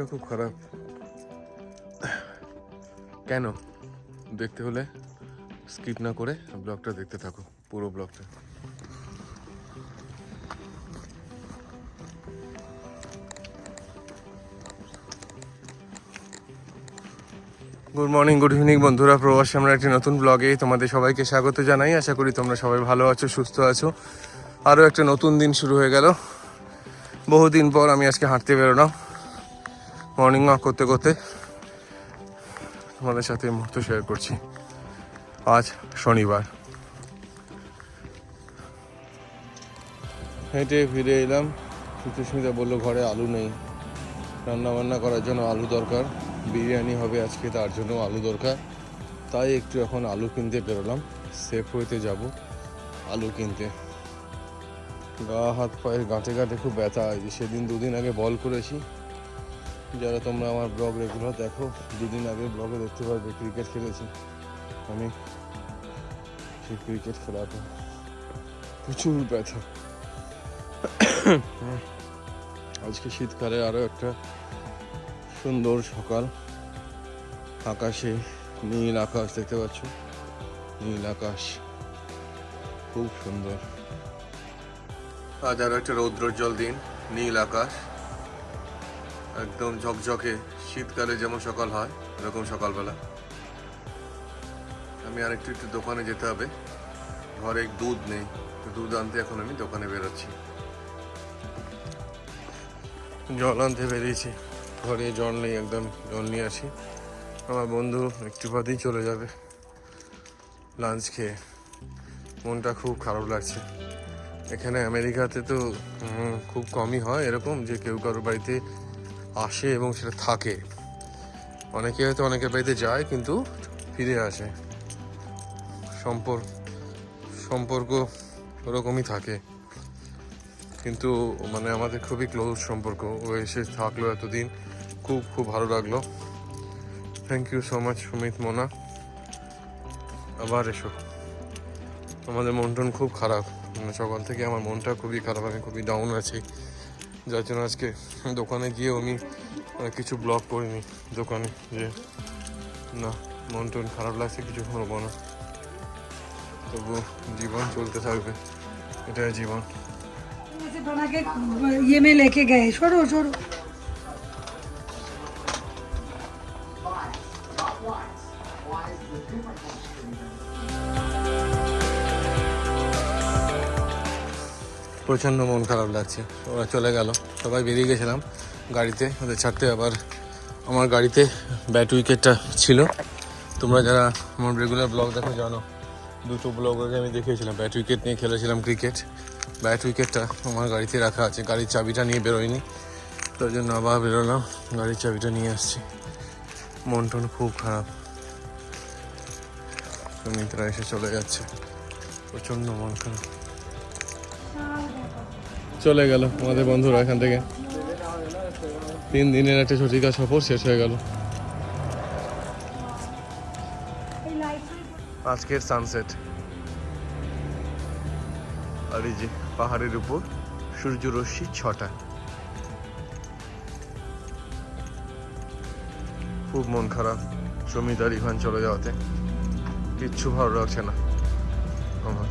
মনটা খুব খারাপ। কেন? দেখতে হলে স্কিপ না করে ব্লগটা দেখতে থাকো, পুরো ব্লগটা গুড মর্নিং গুড ইভিনিং বন্ধুরা। প্রবাসী, আমরা একটি নতুন ব্লগে তোমাদের সবাইকে স্বাগত জানাই। আশা করি তোমরা সবাই ভালো আছো, সুস্থ আছো। আরও একটা নতুন দিন শুরু হয়ে গেল। বহুদিন পর আমি আজকে হাঁটতে বেরোলাম। মর্নিং ওয়াক করতে করতে তোমাদের সাথে মুহূর্ত শেয়ার করছি। আজ শনিবার। হেঁটে ফিরে এলাম। সুস্মিতা বলল, ঘরে আলু নেই। রান্না বান্না করার জন্য আলু দরকার। বিরিয়ানি হবে আজকে, তার জন্য আলু দরকার। তাই একটু এখন আলু কিনতে বেরোলাম। সেফ হইতে যাব আলু কিনতে। গা হাত পায়ের গাঁটে গাঁটে খুব ব্যথা। সেদিন দুদিন আগে বল করেছি। যারা তোমরা আমার ব্লগ রেগুলার দেখো, দুদিন আগে ব্লগে দেখতে পারবে ক্রিকেট খেলেছি আমি। সেই ক্রিকেট খেলাতে প্রচুর ব্যথা। আজকে শীতকালে আরও একটা সুন্দর সকাল। আকাশে নীল আকাশ দেখতে পাচ্ছ। নীল আকাশ খুব সুন্দর। আজ আরও একটা রৌদ্রোজ্জ্বল দিন, নীল আকাশ। একদম ঝকঝকে শীতকালে যেমন সকাল হয়, এরকম সকালবেলা। আমি আরেকটু একটু দোকানে যেতে হবে। ঘরে দুধ নেই দুধ আনতে এখন আমি দোকানে বেরোচ্ছি। জল আনতে বেরিয়েছি। ঘরে জল নেই, একদম জল নিয়ে আসি। আমার বন্ধু একটু বাদেই চলে যাবে। লাঞ্চ খেয়ে। মনটা খুব খারাপ লাগছে। এখানে আমেরিকাতে তো খুব কমই হয় এরকম যে কেউ কারোর বাড়িতে আসে এবং সেটা থাকে। অনেকে হয়তো অনেকের বাড়িতে যায় কিন্তু ফিরে আসে। সম্পর্ক সম্পর্ক ওরকমই থাকে। কিন্তু মানে আমাদের খুবই ক্লোজ সম্পর্ক। ও এসে থাকল এতদিন। খুব খুব ভালো লাগল। Thank you so much Sumit, Mona. আবার এসো। আমাদের মন টন খুব খারাপ। মানে সকাল থেকে আমার মনটা খুবই খারাপ। আমি খুবই ডাউন আছি। যার জন্য আজকে দোকানে গিয়েও আমি আহ, কিছু ব্লগ করিনি দোকানে যে না মন টন খারাপ লাগছে কিছু করবো না তবু জীবন চলতে থাকবে এটাই জীবন ऐसे बना के ये में लेके गए छोड़ो छोड़ो প্রচণ্ড মন খারাপ লাগছে। ওরা চলে গেল। সবাই বেরিয়ে গেছিলাম গাড়িতে। ওদের ছাড়তে আবার আমার গাড়িতে ব্যাট উইকেটটা ছিল। তোমরা যারা আমার রেগুলার ব্লগ দেখো জানো, দুটো ব্লগ আগে আমি দেখিয়েছিলাম। ব্যাট উইকেট নিয়ে খেলেছিলাম ক্রিকেট ব্যাট উইকেটটা আমার গাড়িতে রাখা আছে। গাড়ির চাবিটা নিয়ে বেরোয়নি। তার জন্য আবার বেরোলাম। গাড়ির চাবিটা নিয়ে আসছি। মন টন খুব খারাপ। সুমিত্রা এসে চলে যাচ্ছে। প্রচণ্ড মন খারাপ। চলে গেল আমাদের বন্ধুরা এখান থেকে। তিন দিনের একটা ছুটিকা সফর শেষ হয়ে গেল। আজকের সানসেট আর এই যে পাহাড়ের উপর সূর্যরশ্মি ছটা। খুব মন খারাপ জমিদার ইভান চলে যাওয়াতে। কিচ্ছু ভালো লাগছে না আমার।